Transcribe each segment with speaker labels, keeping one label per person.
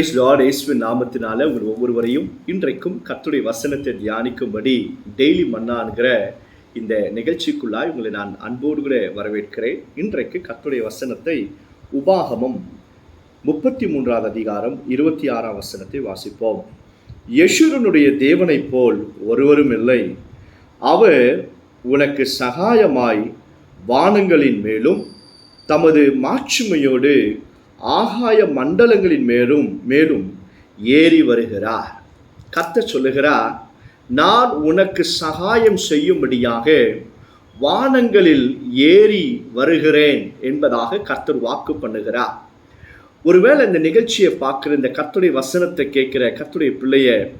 Speaker 1: இயேசுவின் நாமத்தினால உங்கள் ஒவ்வொருவரையும் இன்றைக்கும் கத்துடைய வசனத்தை தியானிக்கும்படி டெய்லி மன்னாங்கிற இந்த நிகழ்ச்சிக்குள்ளாய் உங்களை நான் அன்போடு கூட வரவேற்கிறேன். இன்றைக்கு கத்துடைய வசனத்தை உபாகமம் முப்பத்தி மூன்றாவது அதிகாரம் இருபத்தி ஆறாம் வசனத்தை வாசிப்போம். யசுரனுடைய தேவனைப் போல் ஒருவரும் இல்லை. அவர் உனக்கு சகாயமாய் வானங்களின் மேலும் தமது மாட்சிமையோடு ஆகாய மண்டலங்களின் மேலும் மேலும் ஏறி வருகிறார். கத்த சொல்லுகிறார் நான் உனக்கு சகாயம் செய்யும்படியாக வானங்களில் ஏறி வருகிறேன் என்பதாக கர்த்தர் வாக்கு பண்ணுகிறார். ஒருவேளை இந்த நிகழ்ச்சியை பார்க்குற இந்த கர்த்துடைய வசனத்தை கேட்குற கர்த்துடைய பிள்ளைய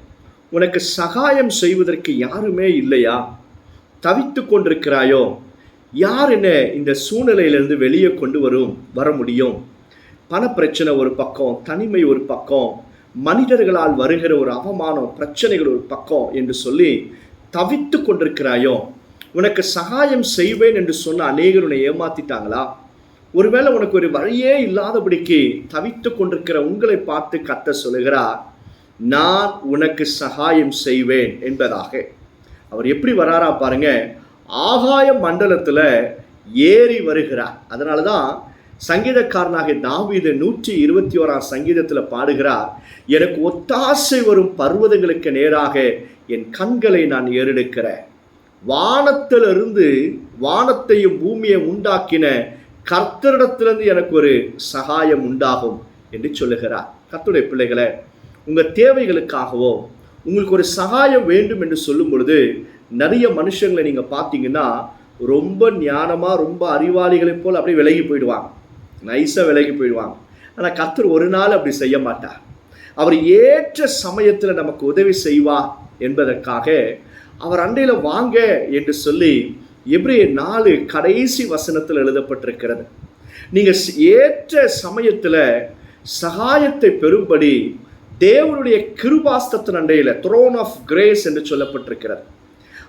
Speaker 1: உனக்கு சகாயம் செய்வதற்கு யாருமே இல்லையா? தவித்து கொண்டிருக்கிறாயோ? யார் என்ன இந்த சூழ்நிலையிலிருந்து வெளியே கொண்டு வரும் வர முடியும்? பணப்பிரச்சனை ஒரு பக்கம் தனிமை ஒரு பக்கம் மனிதர்களால் வருகிற ஒரு அவமானம் பிரச்சனைகள் ஒரு பக்கம் என்று சொல்லி தவித்து கொண்டிருக்கிறாயோ? உனக்கு சகாயம் செய்வேன் என்று சொன்ன அநேகர் உன்னை ஏமாத்திட்டாங்களா? ஒருவேளை உனக்கு ஒரு வழியே இல்லாதபடிக்கு தவித்து கொண்டிருக்கிற உங்களை பார்த்து கத்த சொல்லுகிறார் நான் உனக்கு சகாயம் செய்வேன் என்பதாக. அவர் எப்படி வராரா பாருங்க ஆகாய மண்டலத்தில் ஏறி வருகிறார். அதனால தான் சங்கீதக்காரனாக தாவீது நூற்றி இருபத்தி ஓராம் சங்கீதத்தில் பாடுகிறார் எனக்கு ஒத்தாசை வரும் பர்வதங்களுக்கு நேராக என் கண்களை நான் ஏறெடுக்கிறேன். வானத்திலிருந்து வானத்தையும் பூமியை உண்டாக்கின கர்த்தரிடத்திலிருந்து எனக்கு ஒரு சகாயம் உண்டாகும் என்று சொல்லுகிறார். கர்த்தருடைய பிள்ளைகளை உங்கள் தேவைகளுக்காகவோ உங்களுக்கு ஒரு சகாயம் வேண்டும் என்று சொல்லும் பொழுது நிறைய மனுஷங்களை நீங்கள் பார்த்தீங்கன்னா ரொம்ப ஞானமாக ரொம்ப அறிவாளிகளைப் போல் அப்படியே விலகி போயிடுவாங்க. நைஸாக விலகி போயிடுவாங்க ஆனால் கத்தர் ஒரு நாள் அப்படி செய்ய மாட்டார். அவர் ஏற்ற சமயத்தில் நமக்கு உதவி செய்வா என்பதற்காக அவர் அண்டையில் வாங்க என்று சொல்லி எப்ரே நாலு கடைசி வசனத்தில் எழுதப்பட்டிருக்கிறது. நீங்கள் ஏற்ற சமயத்தில் சகாயத்தை பெறும்படி தேவனுடைய கிருபாஸ்தத்தின் அண்டையில் த்ரோன் ஆஃப் கிரேஸ் என்று சொல்லப்பட்டிருக்கிறது.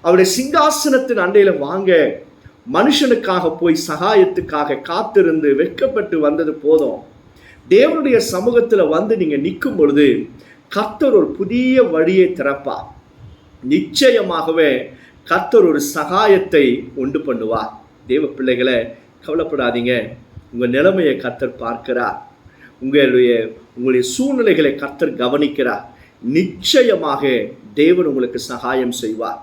Speaker 1: அவருடைய சிங்காசனத்தின் அண்டையில் வாங்க மனுஷனுக்காக போய் சகாயத்துக்காக காத்திருந்து வெட்கப்பட்டு வந்தது போதும். தேவனுடைய சமூகத்தில் வந்து நீங்கள் நிற்கும் பொழுது கர்த்தர் ஒரு புதிய வழியை திறப்பார். நிச்சயமாகவே கர்த்தர் ஒரு சகாயத்தை உண்டு பண்ணுவார். தேவ பிள்ளைகளை கவலைப்படாதீங்க. உங்கள் நிலைமையை கர்த்தர் பார்க்கிறார். உங்களுடைய உங்களுடைய சூழ்நிலைகளை கர்த்தர் கவனிக்கிறார். நிச்சயமாக தேவன் உங்களுக்கு சகாயம் செய்வார்.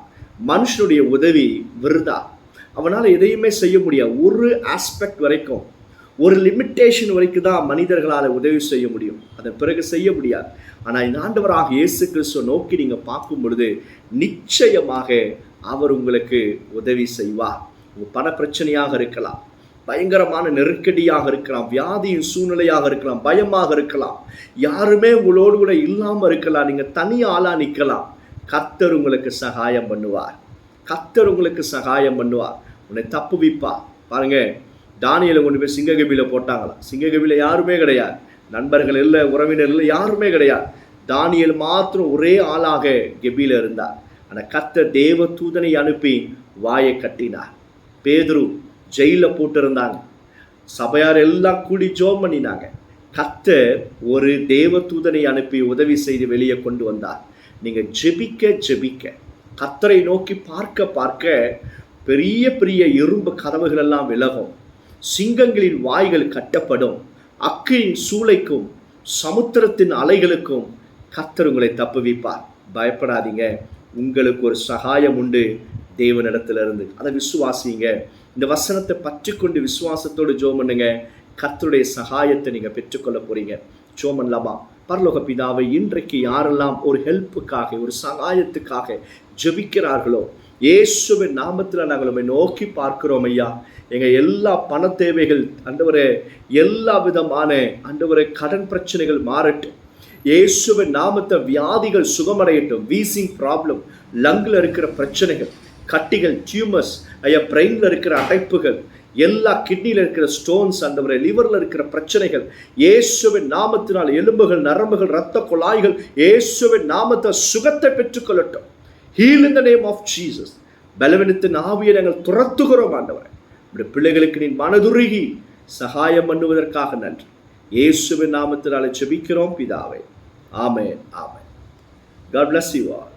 Speaker 1: மனுஷனுடைய உதவி விருதா? அவனால் எதையுமே செய்ய முடியாது. ஒரு ஆஸ்பெக்ட் வரைக்கும் ஒரு லிமிட்டேஷன் வரைக்கும் தான் மனிதர்களால் உதவி செய்ய முடியும். அதன் பிறகு செய்ய முடியாது. ஆனால் இந்த ஆண்டவராக இயேசு கிறிஸ்துவ நோக்கி நீங்கள் பார்க்கும் பொழுது நிச்சயமாக அவர் உங்களுக்கு உதவி செய்வார். உங்கள் பண பிரச்சனையாக இருக்கலாம் பயங்கரமான நெருக்கடியாக இருக்கலாம் வியாதியின் சூழ்நிலையாக இருக்கலாம் பயமாக இருக்கலாம். யாருமே உங்களோடு கூட இல்லாமல் இருக்கலாம். நீங்கள் தனி ஆளாக நிற்கலாம் கர்த்தர் உங்களுக்கு சகாயம் பண்ணுவார். கத்தர் உங்களுக்கு சகாயம் பண்ணுவார். உன்னை தப்புவிப்பா பாருங்க தானியலை கொண்டு போய் சிங்ககபியில் போட்டாங்களா சிங்ககபியில் யாருமே கிடையாது. நண்பர்கள் இல்லை உறவினர் இல்லை யாருமே கிடையாது. தானியல் மாத்திரம் ஒரே ஆளாக கெபியில் இருந்தார். ஆனால் கத்த தேவ தூதனை அனுப்பி வாயை கட்டினார். பேதுரு ஜெயிலில் போட்டிருந்தாங்க. சபையார் எல்லாம் கூடி ஜோம் பண்ணினாங்க. கத்த ஒரு தேவ தூதனை அனுப்பி உதவி செய்து வெளியே கொண்டு வந்தார். நீங்கள் ஜெபிக்க ஜெபிக்க. கத்தரை நோக்கி பார்க்க பார்க்க பெரிய பெரிய இரும்பு கதவுகள் எல்லாம் விலகும். சிங்கங்களின் வாய்கள் கட்டப்படும். அக்கையின் சூளைக்கும் சமுத்திரத்தின் அலைகளுக்கும் கத்தர் உங்களை தப்புவிப்பார். பயப்படாதீங்க. உங்களுக்கு ஒரு சகாயம் உண்டு தேவனிடத்திலிருந்து. அதை விசுவாசிங்க. இந்த வசனத்தை பற்றி கொண்டு விசுவாசத்தோடு ஜோம் பண்ணுங்க. கத்தருடைய சகாயத்தை நீங்கள் பெற்றுக்கொள்ள போறீங்க. ஜோம் பண்ணலாமா? பரலோக பிதாவை இன்றைக்கு யாரெல்லாம் ஒரு ஹெல்ப்புக்காக ஒரு சகாயத்துக்காக ஜெபிக்கிறார்களோ இயேசுவின் நாமத்தில் நாங்கள் உண்மை நோக்கி பார்க்கிறோம் ஐயா. எங்கள் எல்லா பண தேவைகள் அண்டவரே எல்லா விதமான அண்டவரே கடன் பிரச்சனைகள் மாறட்டும். இயேசுவின் நாமத்தை வியாதிகள் சுகமடையட்டும். வீசிங் ப்ராப்ளம் லங்கில் இருக்கிற பிரச்சனைகள் கட்டிகள் டியூமர்ஸ் ஐயா பிரெயினில் இருக்கிற அடைப்புகள் எல்லா கிட்னியில் இருக்கிற ஸ்டோன்ஸ் அந்தவரை லிவரில் இருக்கிற பிரச்சனைகள் இயேசுவின் நாமத்தினால் எலும்புகள் நரம்புகள் இரத்த குழாய்கள் இயேசுவின் நாமத்தை சுகத்தை பெற்றுக்கொள்ளட்டும். Heal in the name of Jesus பலவீனத்தின் ஆவியை நாங்கள் துரத்துகிறோம் ஆண்டவரை. நம்முடைய பிள்ளைகளுக்கு நீ மனதுருகி சகாயம் பண்ணுவதற்காக நன்றி. இயேசுவின் நாமத்தினாலே செபிக்கிறோம் பிதாவே. ஆமே ஆமே God bless you all.